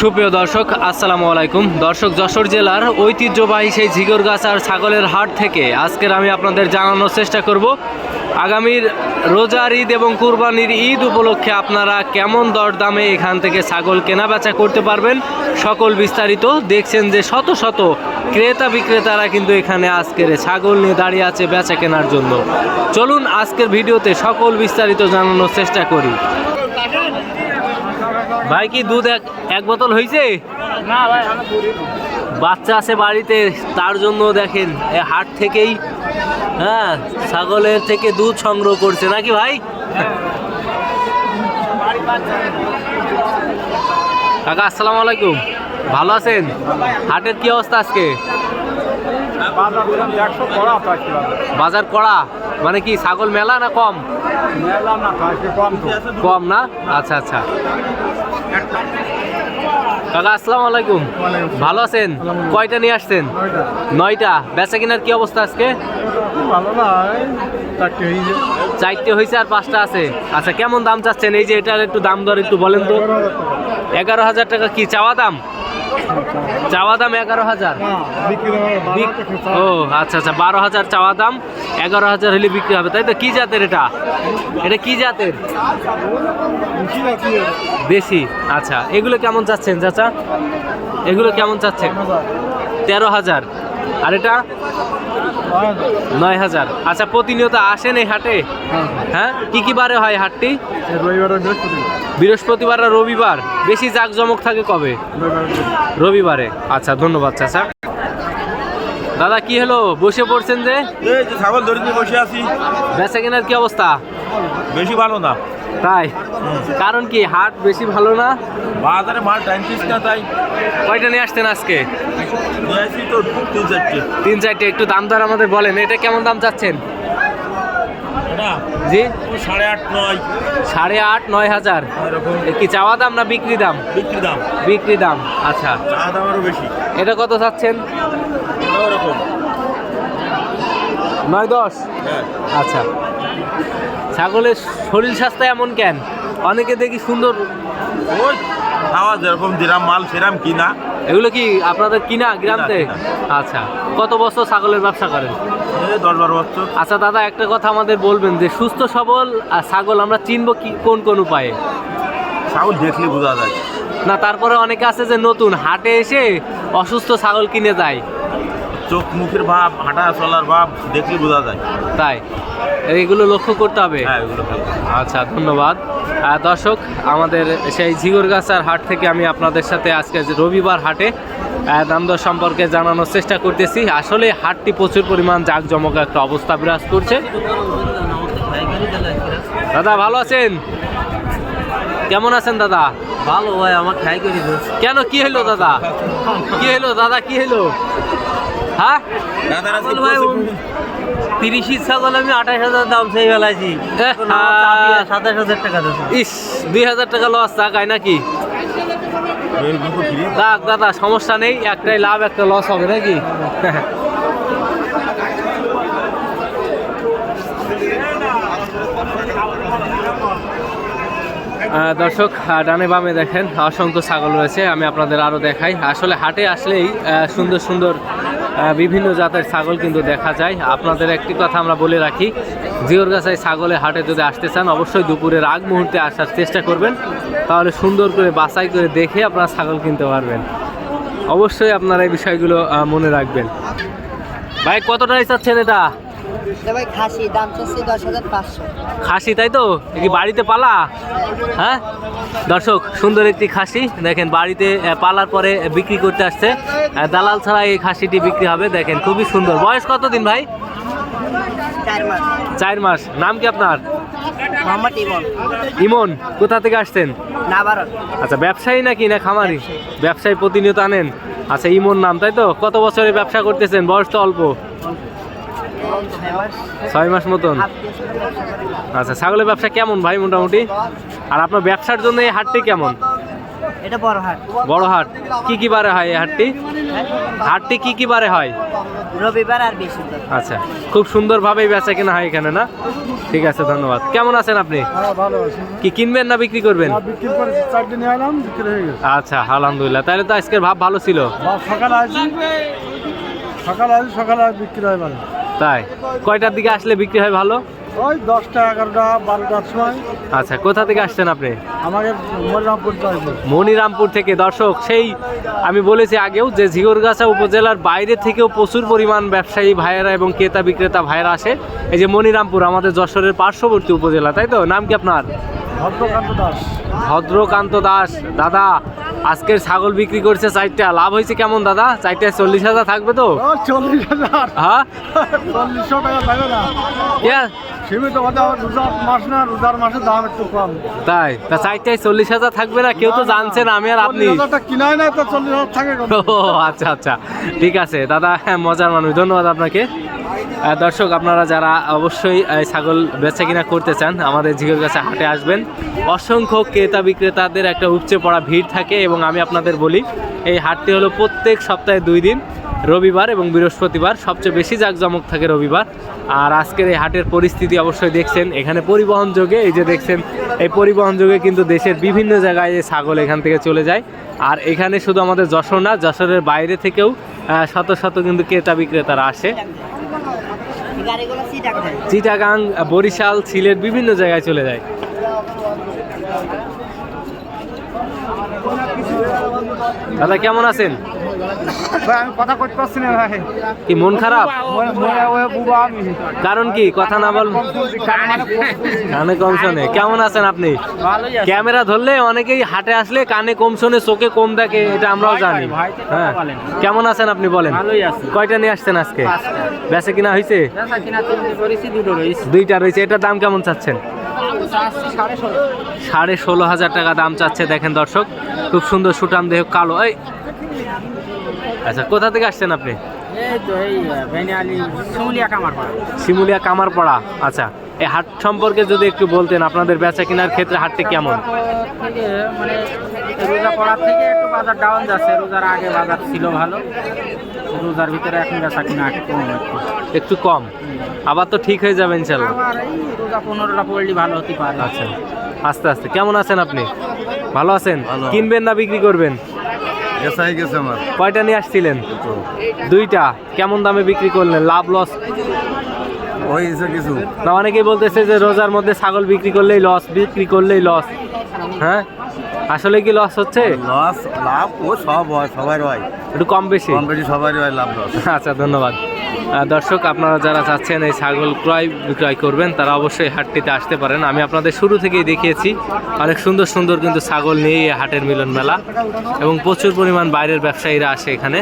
সুপ্রিয় দর্শক, আসসালামু আলাইকুম। দর্শক, যশোর জেলার ঐতিহ্যবাহী সেই ঝিগর গাছ আর ছাগলের হাট থেকে আজকের আমি আপনাদের জানানোর চেষ্টা করব। আগামীর রোজার ঈদ এবং কুরবানির ঈদ উপলক্ষে আপনারা কেমন দরদামে এখান থেকে ছাগল কেনা বেচা করতে পারবেন, সকল বিস্তারিত দেখছেন যে শত শত ক্রেতা বিক্রেতারা কিন্তু এখানে আজকের ছাগল নিয়ে দাঁড়িয়ে আছে বেচা কেনার জন্য। চলুন আজকের ভিডিওতে সকল বিস্তারিত জানানোর চেষ্টা করি। ভাই কি দুধ এক এক বোতল হয়েছে না ভাই বাচ্চা আছে বাড়িতে তার জন্য দেখেন এ হাট থেকেই হ্যাঁ ছাগলের থেকে দুধ সংগ্রহ করছে নাকি ভাই? কাকা আসসালামু আলাইকুম। ভালো আছেন? হাটের কি অবস্থা আজকে? বাজার করা কড়া মানে কি ছাগল মেলা না কম? মেলাম না কম কম না? আচ্ছা আচ্ছা। কাকা আসসালামু আলাইকুম। ভালো আছেন? কয়টা নিয়ে আসছেন? নয়টা। বেচা কেনার কি অবস্থা আজকে? ভালো না চারটে হয়েছে আর পাঁচটা আছে। আচ্ছা কেমন দাম চাচ্ছেন? এই যে এটার একটু দাম দর একটু বলেন তো। এগারো হাজার টাকা কি চাওয়া দাম? চাওয়া দাম এগারো হাজার। ও আচ্ছা আচ্ছা বারো হাজার চাওয়া দাম এগারো হাজার হলে বিক্রি হবে তাই তো? কি জাতের এটা? এটা কি জাতের? দেশি আচ্ছা এগুলো কেমন চাচ্ছেন চাচা? এগুলো কেমন চাচ্ছেন? তেরো হাজার। আর এটা? নয় হাজার। আচ্ছা প্রতিনিয়ত আসেন এই হাটে? হ্যাঁ। কি কি বারে হয় হাটটি? রবিবার বৃহস্পতিবার আর রবিবার। বেশি জাঁকজমক থাকে কবে? রবিবারে। আচ্ছা ধন্যবাদ চাচা। দাদা কি হলো? বসে পড়ছেন যে? ছাগল ধরে বসে আছি। বেচা কেনার কি অবস্থা? বেশি ভালো না। তাই? কারণ কি হাট বেশি ভালো না? বাজারে মাল টাইমছিস না তাই। কয়টা নিয়ে আসতেন আজকে? তিন চারটে একটু দাম দর আমাদের বলেন। এটা কেমন দাম চাচ্ছেন? জি? সাড়ে আট নয়। সাড়ে আট নয় হাজার। কি চাওয়া দাম না বিক্রি দাম? বিক্রি দাম। বিক্রি দাম আচ্ছা। চা দামেরও বেশি। এটা কত চাচ্ছেন? ওরকম নয় দশ? হ্যাঁ। আচ্ছা। ছাগলের শরীর স্বাস্থ্য এমন কেন? অনেকে দেখি সুন্দর খাওয়া যেরকম দিলাম মাল সেরাম কিনা। এগুলো কি আপনাদের কিনা গ্রাম? থেকে আচ্ছা। কত বছর ছাগলের ব্যবসা করেন? দশ বারো বছর। আচ্ছা দাদা একটা কথা আমাদের বলবেন যে সুস্থ সবল আর ছাগল আমরা চিনবো কি কোন কোন উপায়ে? ছাগল দেখলে বোঝা যায়। না তারপরে অনেকে আছে যে নতুন হাটে এসে অসুস্থ ছাগল কিনে যায় চোখ মুখের ভাব হাঁটা চলার ভাব দেখলে বোঝা যায়। তাই? এইগুলো লক্ষ্য করতে হবে? হ্যাঁ এগুলো আচ্ছা ধন্যবাদ। দর্শক আমাদের সেই ঝিগরগাছার হাট থেকে আমি আপনাদের সাথে আজকে যে রবিবার হাটে দাম দর সম্পর্কে জানানোর চেষ্টা করতেছি। আসলে হাটটি প্রচুর পরিমাণ জাঁকজমক একটা অবস্থা বিরাজ করছে। দাদা ভালো আছেন? কেমন আছেন দাদা? ভালো ভাই আমার খাই করে কেন কি হলো দাদা? কি হলো দাদা কি হলো হ্যাঁ? ছাগল তিরিশ ছাগল আমি আঠাশ হাজার দাম সেই সাতাশ হাজার টাকা ইস দুই হাজার টাকা লস নাকি? যাক দাদা সমস্যা নেই একটাই লাভ একটা লস হবে নাকি? দর্শক ডানে বামে দেখেন অসংখ্য ছাগল রয়েছে আমি আপনাদের আরও দেখাই। আসলে হাটে আসলেই সুন্দর সুন্দর বিভিন্ন জাতের ছাগল কিন্তু দেখা যায়। আপনাদের একটি কথা আমরা বলে রাখি, জিওরগাছায় ছাগলের হাটে যদি আসতে চান, অবশ্যই দুপুরের আগ মুহূর্তে আসার চেষ্টা করবেন। তাহলে সুন্দর করে বাছাই করে দেখে আপনারা ছাগল কিনতে পারবেন। অবশ্যই আপনারা এই বিষয়গুলো মনে রাখবেন। ভাই, কত টাকা চাচ্ছেন এটা? ভাই খাসি দাম চাচ্ছি দশ হাজার পাঁচশো। খাসি তাই তো? কি বাড়িতে পালা? হ্যাঁ? দর্শক সুন্দর একটি খাসি। দেখেন বাড়িতে পালার পরে বিক্রি করতে আসছে। দালাল ছাড়া এই খাসিটি বিক্রি হবে। দেখেন খুবই সুন্দর। বয়স কত দিন ভাই? চার মাস। নাম কি আপনার? মোহাম্মদ ইমন। ইমন কোথা থেকে আসছেন? আচ্ছা ব্যবসায়ী নাকি না খামারি? ব্যবসায়ী। প্রতিনিয়ত আনেন। আচ্ছা ইমন নাম তাই তো? কত বছরে ব্যবসা করতেছেন? বয়স তো অল্প। ছয় মাস মতন। আচ্ছা ছাগলের ব্যবসা কেমন ভাই মোটামুটি? আর আপনার ব্যবসার জন্য এই হাটটি কেমন? এটা বড় হাট। বড় হাট। কি কি বারে হয় এই হাটটি? হাটটি কি কি বারে হয়? রবিবার আর বৃহস্পতিবার। আচ্ছা খুব সুন্দরভাবেই বেচা কেনা হয় এখানে না? ঠিক আছে ধন্যবাদ। কেমন আছেন আপনি? হ্যাঁ ভালো আছি। কি কিনবেন না বিক্রি করবেন? হয়ে আচ্ছা আলহামদুলিল্লাহ। তাহলে তো আজকের ভাব ভালো ছিল। সকালে আসি। সকালে আসি সকালে বিক্রি হয় ভালো তাই? কয়টার দিকে আসলে বিক্রি হয় ভালো? ওই দশটা এগারোটা বারোটার সময়। আচ্ছা কোথা থেকে আসছেন আপনি? আমাকে মরিরামপুর চাইবে মনিরামপুর থেকে। দর্শক সেই আমি বলেছি আগেও যে ঝিগরগাছা উপজেলার বাইরে থেকেও প্রচুর পরিমাণ ব্যবসায়ী ভাইয়েরা এবং ক্রেতা বিক্রেতা ভাইয়েরা আসে। এই যে মনিরামপুর আমাদের যশোরের পার্শ্ববর্তী উপজেলা তাই তো? নাম কি আপনার? ভদ্রকান্ত দাস। ভদ্রকান্ত দাস। দাদা আজকের ছাগল বিক্রি করছে চারটা। লাভ হয়েছে কেমন দাদা? চারটায় চল্লিশ হাজার থাকবে তো? চল্লিশ হাজার। হ্যাঁ? চল্লিশশো টাকা থাকবে না। সীমিত কথা রোজার মাস না রোজার মাসের দাম একটু কম। তাই? তা চারটায় চল্লিশ হাজার থাকবে না কেউ তো জানছেন আমি আর আপনি। হাজারটা কিনাই না তো চল্লিশ হাজার থাকে ও আচ্ছা আচ্ছা। ঠিক আছে দাদা হ্যাঁ মজার মানুষ। ধন্যবাদ আপনাকে। দর্শক আপনারা যারা অবশ্যই ছাগল বেচা কিনা করতে চান আমাদের ঝিগের কাছে হাটে আসবেন। অসংখ্য ক্রেতা বিক্রেতাদের একটা উপচে পড়া ভিড় থাকে এবং আমি আপনাদের বলি এই হাটটি হলো প্রত্যেক সপ্তাহে দুই দিন। রবিবার এবং বৃহস্পতিবার সবচেয়ে বেশি জাঁকজমক থাকে রবিবার। আর আজকের এই হাটের পরিস্থিতি অবশ্যই দেখছেন। এখানে পরিবহন যোগে, এই যে দেখছেন, এই পরিবহন যোগে কিন্তু দেশের বিভিন্ন জায়গায় এই ছাগল এখান থেকে চলে যায়। আর এখানে শুধু আমাদের যশোর না, যশোরের বাইরে থেকেও শত শত কিন্তু ক্রেতা বিক্রেতারা আসে। চিটাগাং, বরিশাল, সিলেট বিভিন্ন জায়গায় চলে যায়। দাদা, কেমন আছেন? ভাই আমি কথা করতে পারছি না ভাই। কি মন খারাপ? কারণ কি? কথা না বল কানে কম শোনে। কেমন আছেন আপনি? ক্যামেরা ধরলে অনেকেই হাটে আসলে কানে কম শোনে চোখে কম দেখে এটা আমরাও জানি। হ্যাঁ। কেমন আছেন আপনি বলেন? কয়টা নিয়ে আসছেন আজকে? বেচে কিনা হয়েছে দুইটা রয়েছে এটার দাম কেমন চাচ্ছেন? সাড়ে ষোলো। সাড়ে ষোলো হাজার টাকা দাম চাচ্ছে দেখেন দর্শক। খুব সুন্দর সুটাম দেহ কালো। এই আচ্ছা কোথা থেকে আসছেন আপনি? এই তো এই বেনিয়ালি শিমুলিয়া কামার পাড়া কামারপাড়া আচ্ছা। এই হাট সম্পর্কে যদি একটু বলতেন আপনাদের বেচা কেনার ক্ষেত্রে হাটটি কেমন? মানে রোজা পড়ার থেকে একটু বাজার ডাউন যাচ্ছে। রোজার আগে বাজার ছিল ভালো। রোজার ভিতরে এখন বেচা কিনা একটু কম একটু একটু কম। আবার তো ঠিক হয়ে যাবে ইনশাল্লাহ। রোজা পনেরোটা পড়লে ভালো হতে পারে। আচ্ছা। আস্তে আস্তে। কেমন আছেন আপনি? ভালো আছেন? কিনবেন না বিক্রি করবেন? এসাই গেছে আমার। কয়টা নিয়ে আসছিলেন? দুইটা। কেমন দামে বিক্রি করলেন? লাভ লস? হয়েছে কিছু। না অনেকেই বলতেছে যে রোজার মধ্যে ছাগল বিক্রি করলেই লস বিক্রি করলেই লস। হ্যাঁ? আসলে কি লস হচ্ছে? লস লাভ ও সব হয় সবার হয়। একটু কম বেশি? কম বেশি সবারই হয় লাভ লস। আচ্ছা ধন্যবাদ। দর্শক, আপনারা যারা চাচ্ছেন এই ছাগল ক্রয় বিক্রয় করবেন, তারা অবশ্যই হাটটিতে আসতে পারেন। আমি আপনাদের শুরু থেকেই দেখিয়েছি, অনেক সুন্দর সুন্দর কিন্তু ছাগল নিয়েই এই হাটের মিলন মেলা এবং প্রচুর পরিমাণ বাইরের ব্যবসায়ীরা আসে এখানে।